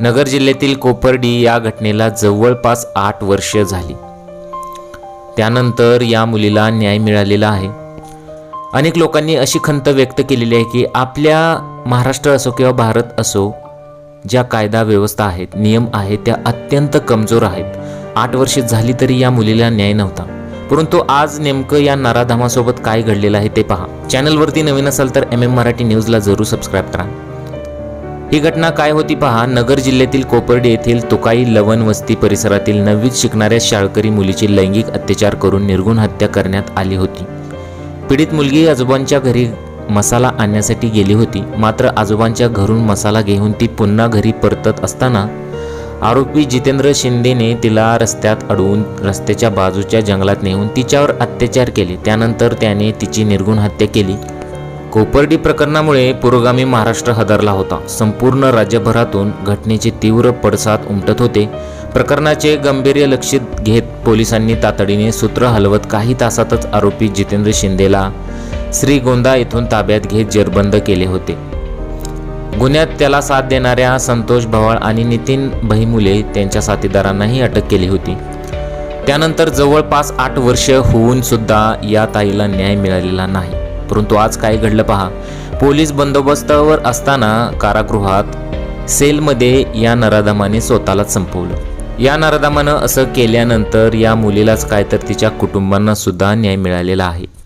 नगर जिल्ह्यातील कोपर्डी या घटनेला जवळपास आठ वर्ष झाली. त्यानंतर या मुलीला न्याय मिळालेला आहे. अनेक लोकांनी अशी खंत व्यक्त केलेली आहे की आपल्या महाराष्ट्र असो किंवा भारत असो ज्या कायदा व्यवस्था आहेत नियम आहेत त्या अत्यंत कमजोर आहेत. आठ वर्षे झाली तरी या मुलीला न्याय नव्हता. परंतु आज नेमकं या नराधामासोबत काय घडलेलं आहे ते पहा. चॅनलवरती नवीन असाल तर एम एम मराठी न्यूजला जरूर सबस्क्राईब करा. ही घटना काय होती पहा. नगर जिल्ह्यातील कोपर्डी येथील तुकाई लवण वस्ती परिसरातील नववीत शिकणाऱ्या शाळकरी मुलीची लैंगिक अत्याचार करून निर्गुण हत्या करण्यात आली होती. पीडित मुलगी आजोबांच्या घरी मसाला आणण्यासाठी गेली होती. मात्र आजोबांच्या घरून मसाला घेऊन ती पुन्हा घरी परतत असताना आरोपी जितेंद्र शिंदेने तिला रस्त्यात अडवून रस्त्याच्या बाजूच्या जंगलात नेऊन तिच्यावर अत्याचार केले. त्यानंतर त्याने तिची निर्गुण हत्या केली. कोपर्डी प्रकरणामुळे पुरोगामी महाराष्ट्र हदरला होता. संपूर्ण राज्यभरातून घटनेचे तीव्र पडसाद उमटत होते. प्रकरणाचे गंभीर्य लक्षित घेत पोलिसांनी तातडीने सूत्र हलवत काही तासातच आरोपी जितेंद्र शिंदेला श्रीगोंदा येथून ताब्यात घेत जेरबंद केले होते. गुन्ह्यात त्याला साथ देणाऱ्या संतोष भवाळ आणि नितीन बहिमुले त्यांच्या साथीदारांनाही अटक केली होती. त्यानंतर जवळपास आठ वर्ष होऊन सुद्धा या ताईला न्याय मिळालेला नाही. परंतु आज काय घडलं पहा. पोलीस बंदोबस्तावर असताना कारागृहात सेलमध्ये या नराधमाने स्वतःलाच संपवलं. या नराधमानं असं केल्यानंतर या मुलीलाच काय तर तिच्या कुटुंबांना सुद्धा न्याय मिळालेला आहे.